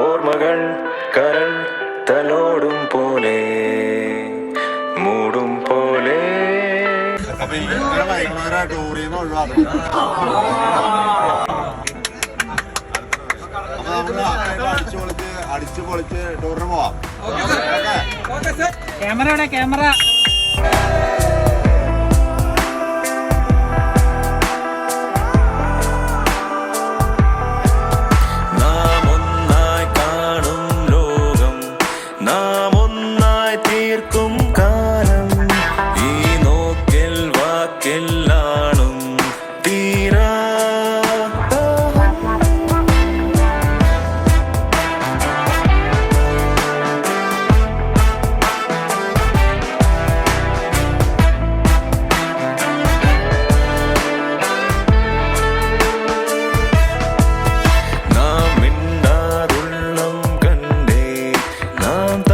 ഓർമ്മകൾ കരൾ തലോടും പോലെ മൂടും പോലെ. അടിച്ചു പൊളിച്ച് ടൂറിന് പോവാം. ക്യാമറ എവിടെ? ക്യാമറ. Canta